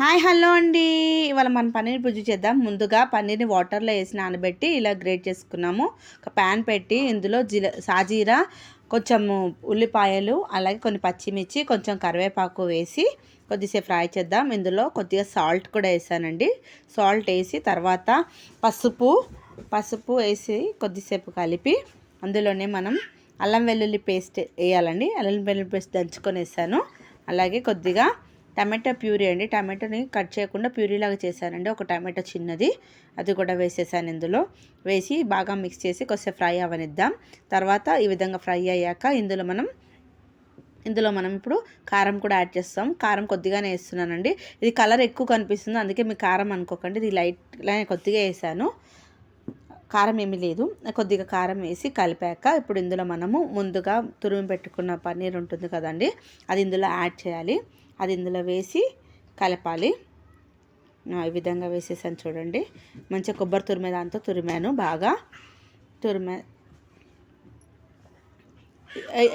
Hi hello అండి. ఇవాళ మనం పన్నీర్ పూజ చేద్దాం. ముందుగా పన్నీర్ని వాటర్లో వేసి నానబెట్టి ఇలా గ్రేట్ చేసుకున్నాము. ఒక ప్యాన్ పెట్టి ఇందులో జీల సాజీరా కొంచెము ఉల్లిపాయలు అలాగే కొన్ని పచ్చిమిర్చి కొంచెం కరివేపాకు వేసి కొద్దిసేపు ఫ్రై చేద్దాం. ఇందులో కొద్దిగా సాల్ట్ కూడా వేసానండి. సాల్ట్ వేసి తర్వాత పసుపు పసుపు వేసి కొద్దిసేపు కలిపి అందులోనే మనం అల్లం వెల్లుల్లి పేస్ట్ వేయాలండి. అల్లం వెల్లుల్లి పేస్ట్ దంచుకొని వేసాను. అలాగే కొద్దిగా టమాటా ప్యూరీ అండి. టమాటోని కట్ చేయకుండా ప్యూరీలాగా చేశానండి. ఒక టమాటో చిన్నది. అది కూడా వేసేసాను ఇందులో. వేసి బాగా మిక్స్ చేసి కొద్దిసేపు ఫ్రై అవనిద్దాం. తర్వాత ఈ విధంగా ఫ్రై అయ్యాక ఇందులో మనం ఇందులో మనం ఇప్పుడు కారం కూడా యాడ్ చేస్తాం. కారం కొద్దిగానే వేస్తున్నానండి. ఇది కలర్ ఎక్కువ కనిపిస్తుంది. అందుకే మీకు కారం అనుకోకండి. ఇది లైట్గా కొద్దిగా వేసాను. కారం ఏమీ లేదు. కొద్దిగా కారం వేసి కలిపాక ఇప్పుడు ఇందులో మనము ముందుగా తురిమి పెట్టుకున్న పన్నీర్ ఉంటుంది కదండి అది ఇందులో యాడ్ చేయాలి. అది ఇందులో వేసి కలపాలి. ఈ విధంగా వేసేసాను చూడండి. మంచిగా కొబ్బరి తురిమే దాంతో తురిమాను బాగా. తురిమే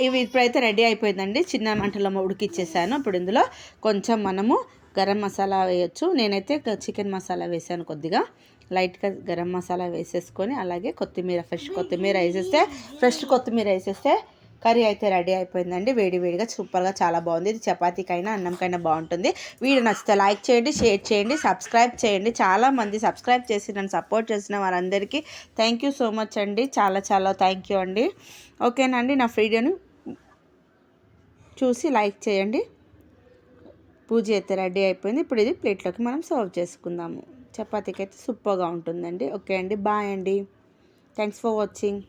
ఇవి ఇప్పుడైతే రెడీ అయిపోయిందండి. చిన్న మంటలో ఉడికిచ్చేసాను. ఇప్పుడు ఇందులో కొంచెం మనము గరం మసాలా వేయచ్చు. నేనైతే చికెన్ మసాలా వేసాను కొద్దిగా. లైట్గా గరం మసాలా వేసేసుకొని అలాగే కొత్తిమీర ఫ్రెష్ కొత్తిమీర వేసేస్తే ఫ్రెష్ కొత్తిమీర వేసేస్తే కర్రీ అయితే రెడీ అయిపోయిందండి. వేడివేడిగా సూపర్గా చాలా బాగుంది. ఇది చపాతీకైనా అన్నంకైనా బాగుంటుంది. వీడియో నచ్చితే లైక్ చేయండి షేర్ చేయండి సబ్స్క్రైబ్ చేయండి. చాలామంది సబ్స్క్రైబ్ చేసి నన్ను సపోర్ట్ చేసిన వారందరికీ థ్యాంక్ యూ సో మచ్ అండి. చాలా చాలా థ్యాంక్ యూ అండి. ఓకేనండి నా వీడియోని చూసి లైక్ చేయండి. పూజ అయితే రెడీ అయిపోయింది. ఇప్పుడు ఇది ప్లేట్లోకి మనం సర్వ్ చేసుకుందాము. చపాతీకి అయితే సూపర్గా ఉంటుందండి. ఓకే అండి. బాయ్ అండి. Thanks for watching